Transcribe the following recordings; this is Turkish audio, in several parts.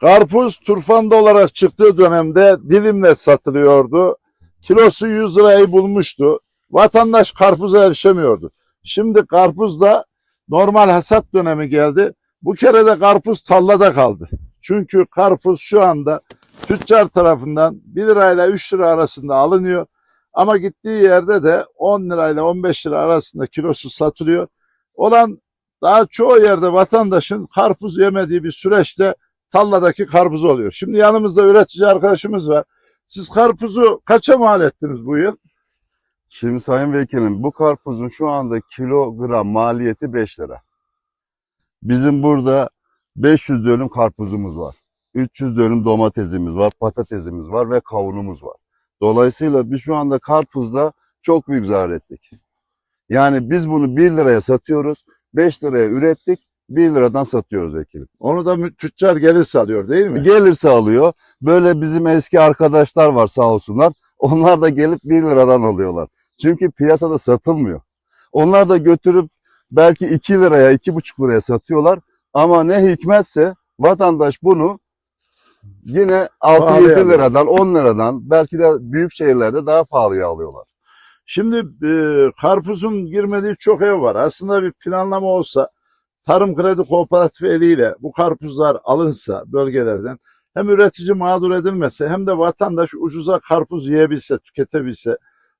Karpuz turfanda olarak çıktığı dönemde dilimle satılıyordu. Kilosu 100 lirayı bulmuştu. Vatandaş karpuza erişemiyordu. Şimdi karpuzda normal hasat dönemi geldi. Bu kere de karpuz tallada kaldı. Çünkü karpuz şu anda tüccar tarafından 1 lirayla 3 lira arasında alınıyor. Ama gittiği yerde de 10 lirayla 15 lira arasında kilosu satılıyor. Olan daha çoğu yerde vatandaşın karpuz yemediği bir süreçte talladaki karpuz oluyor. Şimdi yanımızda üretici arkadaşımız var. Siz karpuzu kaça mal ettiniz bu yıl? Şimdi sayın vekilim bu karpuzun şu anda kilogram maliyeti 5 lira. Bizim burada 500 dönüm karpuzumuz var. 300 dönüm domatesimiz var, patatesimiz var ve kavunumuz var. Dolayısıyla biz şu anda karpuzda çok büyük zarar ettik. Yani biz bunu 1 liraya satıyoruz, 5 liraya ürettik, 1 liradan satıyoruz vekilim. Onu da tüccar gelirse alıyor değil mi? Gelirse alıyor. Böyle bizim eski arkadaşlar var sağ olsunlar. Onlar da gelip 1 liradan alıyorlar. Çünkü piyasada satılmıyor. Onlar da götürüp belki 2 liraya, 2,5 liraya satıyorlar. Ama ne hikmetse vatandaş bunu yine 6-7 Pahalıya alıyor. liradan, 10 liradan belki de büyük şehirlerde daha pahalıya alıyorlar. Şimdi e, karpuzun girmediği çok ev var. Aslında bir planlama olsa Tarım Kredi Kooperatifi eliyle bu karpuzlar alınsa bölgelerden hem üretici mağdur edilmese hem de vatandaş ucuza karpuz yiyebilse, tüketebilse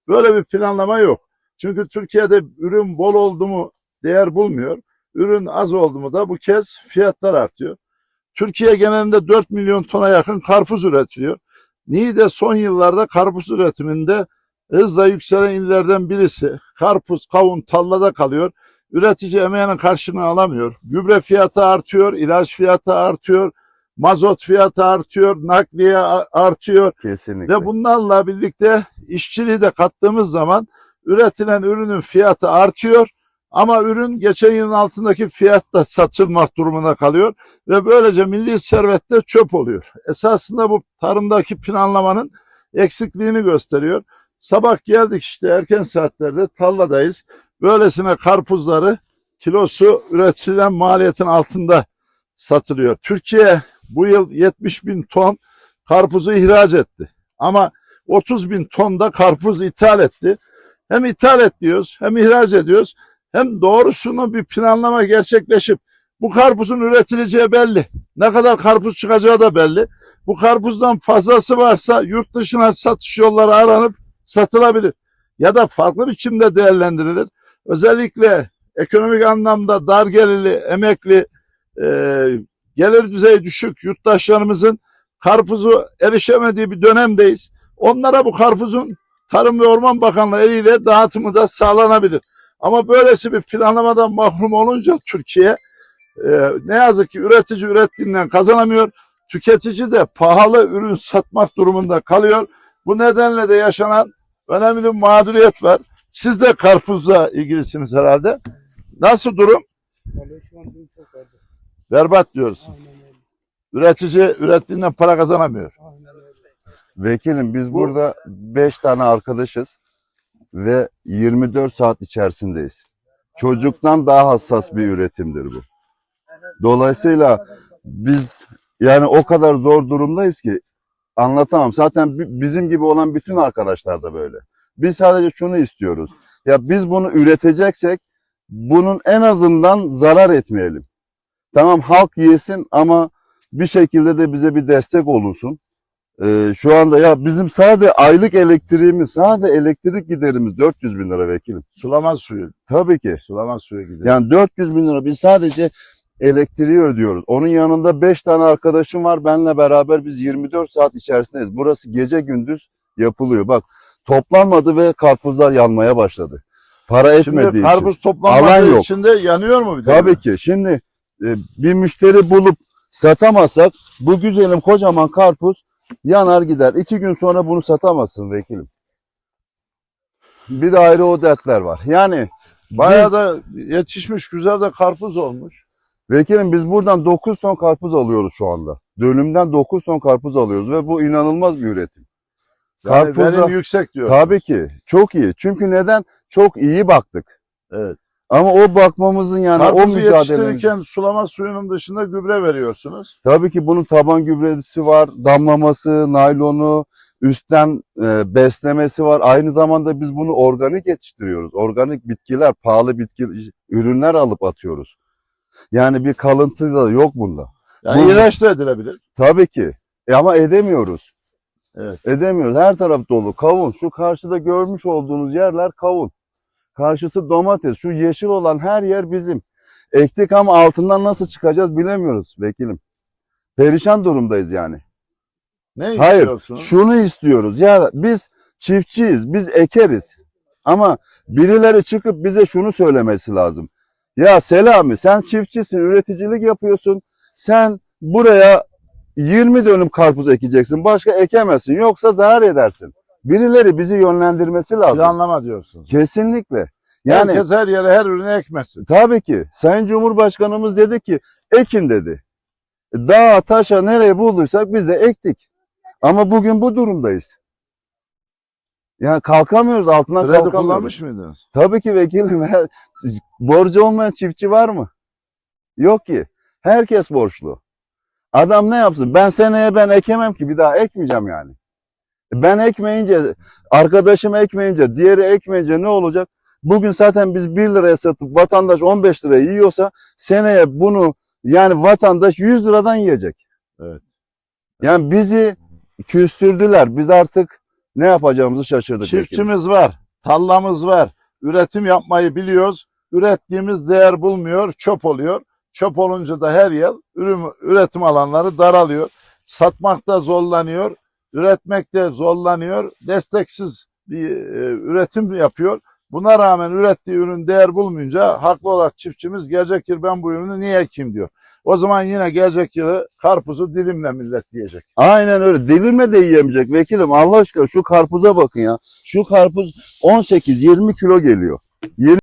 böyle bir planlama yok. Çünkü Türkiye'de ürün bol oldu mu değer bulmuyor. Ürün az oldu mu da bu kez fiyatlar artıyor. Türkiye genelinde 4 milyon tona yakın karpuz üretiliyor. Niğde son yıllarda karpuz üretiminde hızla yükselen illerden birisi. Karpuz, kavun tarlada kalıyor. Üretici emeğinin karşılığını alamıyor. Gübre fiyatı artıyor, ilaç fiyatı artıyor, mazot fiyatı artıyor, nakliye artıyor. Kesinlikle. Ve bunlarla birlikte işçiliği de kattığımız zaman üretilen ürünün fiyatı artıyor. Ama ürün geçen yılın altındaki fiyatla satılmak durumunda kalıyor ve böylece milli servette çöp oluyor. Esasında bu tarımdaki planlamanın eksikliğini gösteriyor. Sabah geldik işte erken saatlerde tarladayız. Böylesine karpuzları kilosu üretilen maliyetin altında satılıyor. Türkiye bu yıl 70 bin ton karpuzu ihraç etti. Ama 30 bin ton da karpuz ithal etti. Hem ithal et diyoruz hem ihraç ediyoruz. Hem doğrusunu bir planlama gerçekleşip bu karpuzun üretileceği belli. Ne kadar karpuz çıkacağı da belli. Bu karpuzdan fazlası varsa yurt dışına satış yolları aranıp satılabilir. Ya da farklı biçimde değerlendirilir. Özellikle ekonomik anlamda dar gelirli, emekli, e, gelir düzeyi düşük yurttaşlarımızın karpuzu erişemediği bir dönemdeyiz. Onlara bu karpuzun Tarım ve Orman Bakanlığı eliyle dağıtımı da sağlanabilir. Ama böylesi bir planlamadan mahrum olunca Türkiye e, ne yazık ki üretici ürettiğinden kazanamıyor. Tüketici de pahalı ürün satmak durumunda kalıyor. Bu nedenle de yaşanan önemli bir mağduriyet var. Siz de karpuzla ilgilisiniz herhalde. Nasıl durum? Vallahi şu an durum çok kötü. Berbat. Aynen öyle. Üretici ürettiğinden para kazanamıyor. Aynen öyle. Vekilim biz Bu- burada 5 tane arkadaşız ve 24 saat içerisindeyiz. Çocuktan daha hassas bir üretimdir bu. Dolayısıyla biz yani o kadar zor durumdayız ki anlatamam. Zaten bi- bizim gibi olan bütün arkadaşlar da böyle. Biz sadece şunu istiyoruz. Ya biz bunu üreteceksek bunun en azından zarar etmeyelim. Tamam halk yesin ama bir şekilde de bize bir destek olunsun. Ee, şu anda ya bizim sadece aylık elektriğimiz, sadece elektrik giderimiz 400 bin lira vekilim. Sulama suyu. Tabii ki. Sulama suyu gidiyor. Yani 400 bin lira biz sadece elektriği ödüyoruz. Onun yanında 5 tane arkadaşım var. Benle beraber biz 24 saat içerisindeyiz. Burası gece gündüz yapılıyor. Bak toplanmadı ve karpuzlar yanmaya başladı. Para etmediği Şimdi için. karpuz Alan toplanmadığı yok. için de yanıyor mu bir de? Tabii ki. Şimdi e, bir müşteri bulup satamazsak bu güzelim kocaman karpuz yanar gider. İki gün sonra bunu satamazsın vekilim. Bir de ayrı o dertler var. Yani Bayağı biz- da yetişmiş güzel de karpuz olmuş. Vekilim biz buradan 9 ton karpuz alıyoruz şu anda. Dönümden 9 ton karpuz alıyoruz ve bu inanılmaz bir üretim. Yani Karpuzda- verim yüksek diyor. Tabii ki çok iyi. Çünkü neden? Çok iyi baktık. Evet. Ama o bakmamızın yani o Karpuzu mücadelemiz. yetiştirirken sulama suyunun dışında gübre veriyorsunuz. Tabii ki bunun taban gübresi var, damlaması, naylonu, üstten e, beslemesi var. Aynı zamanda biz bunu organik yetiştiriyoruz. Organik bitkiler, pahalı bitki ürünler alıp atıyoruz. Yani bir kalıntı da yok bunda. Yani Bu- ilaç da edilebilir. Tabii ki. E ama edemiyoruz. Evet. Edemiyoruz. Her taraf dolu. Kavun. Şu karşıda görmüş olduğunuz yerler kavun. Karşısı domates. Şu yeşil olan her yer bizim. Ektik ama altından nasıl çıkacağız bilemiyoruz vekilim. Perişan durumdayız yani. Ne Hayır, istiyorsunuz? şunu istiyoruz. Ya biz çiftçiyiz, biz ekeriz. Ama birileri çıkıp bize şunu söylemesi lazım. Ya Selami sen çiftçisin, üreticilik yapıyorsun. Sen buraya 20 dönüm karpuz ekeceksin. Başka ekemezsin. Yoksa zarar edersin. Birileri bizi yönlendirmesi lazım. Planlama diyorsunuz. Kesinlikle. Yani Herkes her yere her ürünü ekmesin. Tabii ki. Sayın Cumhurbaşkanımız dedi ki ekin dedi. Dağa taşa nereye bulduysak biz de ektik. Ama bugün bu durumdayız. Yani kalkamıyoruz altından Kredi kalkamıyoruz. kullanmış mıydınız? Tabii ki vekilim. Her, borcu olmayan çiftçi var mı? Yok ki. Herkes borçlu. Adam ne yapsın? Ben seneye ben ekemem ki bir daha ekmeyeceğim yani. Ben ekmeyince, arkadaşım ekmeyince, diğeri ekmeyince ne olacak? Bugün zaten biz 1 liraya satıp vatandaş 15 liraya yiyorsa seneye bunu yani vatandaş 100 liradan yiyecek. Evet. Yani bizi küstürdüler. Biz artık ne yapacağımızı şaşırdık. Çiftçimiz var, tallamız var. Üretim yapmayı biliyoruz. Ürettiğimiz değer bulmuyor, çöp oluyor. Çöp olunca da her yıl ürün, üretim alanları daralıyor. Satmakta zorlanıyor, üretmekte zorlanıyor. Desteksiz bir e, üretim yapıyor. Buna rağmen ürettiği ürün değer bulmayınca haklı olarak çiftçimiz gelecek yıl ben bu ürünü niye ekeyim diyor. O zaman yine gelecek yılı karpuzu dilimle millet yiyecek. Aynen öyle. Delirme de yiyemeyecek vekilim. Allah aşkına şu karpuza bakın ya. Şu karpuz 18-20 kilo geliyor. 20